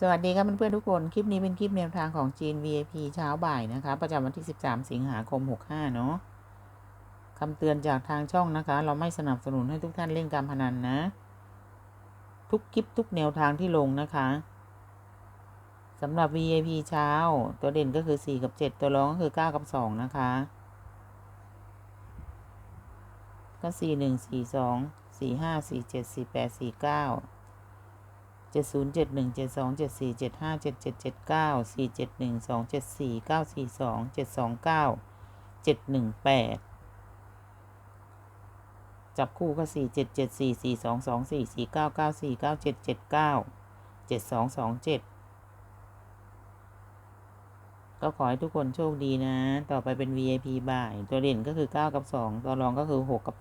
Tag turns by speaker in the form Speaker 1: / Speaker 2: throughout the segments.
Speaker 1: สวัสดีครับเพื่อนๆทุกคน คลิปนี้เป็นคลิปแนวทางของจีน VIP เช้าบ่ายนะคะ ประจำวันที่ 13 สิงหาคม 65 เนาะคำเตือนจากทางช่องนะคะ เราไม่สนับสนุนให้ทุกท่านเล่นการพนันนะ ทุกคลิปทุกแนวทางที่ลงนะคะสำหรับ VIP เช้า ตัวเด่นก็คือ 4 กับ 7 ตัวรองก็คือ 9 กับ 2 นะคะ ก็ 4 1 4 2 4 5 4 7 4 8 4 9 เจ็ดศูนย์เจ็ดหนึ่งเจ็ดสองเจ็ดสี่เจ็ดห้าเจ็ดเจ็ดเจ็ดเก้าสี่เจ็ดหนึ่งสองเจ็ดสี่เก้าสี่สองเจ็ดสองเก้าเจ็ดหนึ่งแปดจับคู่ก็สี่เจ็ดเจ็ดสี่สี่สองสองสี่สี่เก้าเก้าสี่เก้าเจ็ดเจ็ดเก้าเจ็ดสองสองเจ็ดก็ขอให้ทุกคนโชคดีนะ ต่อไปเป็น VIP บ่าย ตัวเด่นก็คือ 9 กับ 2 ตัวรองก็คือ 6 กับ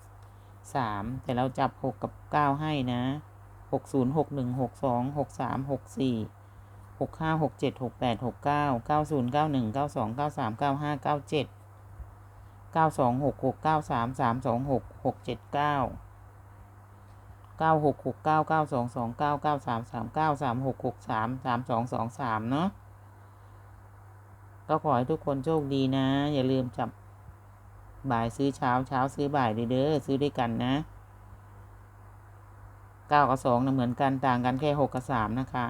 Speaker 1: 3 แต่เราจับ 6 กับ 9 ให้นะ หกศูนย์หกหนึ่งหกสองหกสามหกสี่หกห้าหกเจ็ดหกแปดหกเก้าเก้าศูนย์เก้าหนึ่งเก้าสองเก้าสามเก้าห้าเก้าเจ็ดเก้าสองหกหกเก้าสามสามสองหกหกเจ็ดเก้าเก้าหกหกเก้าเก้าสองสองเก้าเก้าสามสามเก้าสามหกหกสามสามสองสองสามเนาะก็ขอให้ทุกคนโชคดีนะ อย่าลืมจับบ่ายซื้อเช้าเช้าซื้อบ่ายเด้อซื้อด้วยกันนะ เก้ากับสองนะเหมือนกันต่างกันแค่หกกับสามนะคะ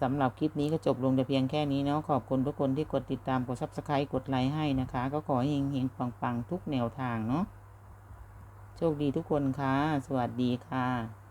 Speaker 1: สำหรับคลิปนี้ก็จบลงแต่เพียงแค่นี้เนาะขอบคุณทุกคนที่กดติดตามกดซับสไครต์กดไลค์ให้นะคะ ก็ขอให้เฮงๆปังทุกแนวทางเนาะโชคดีทุกคนค่ะ สวัสดีค่ะ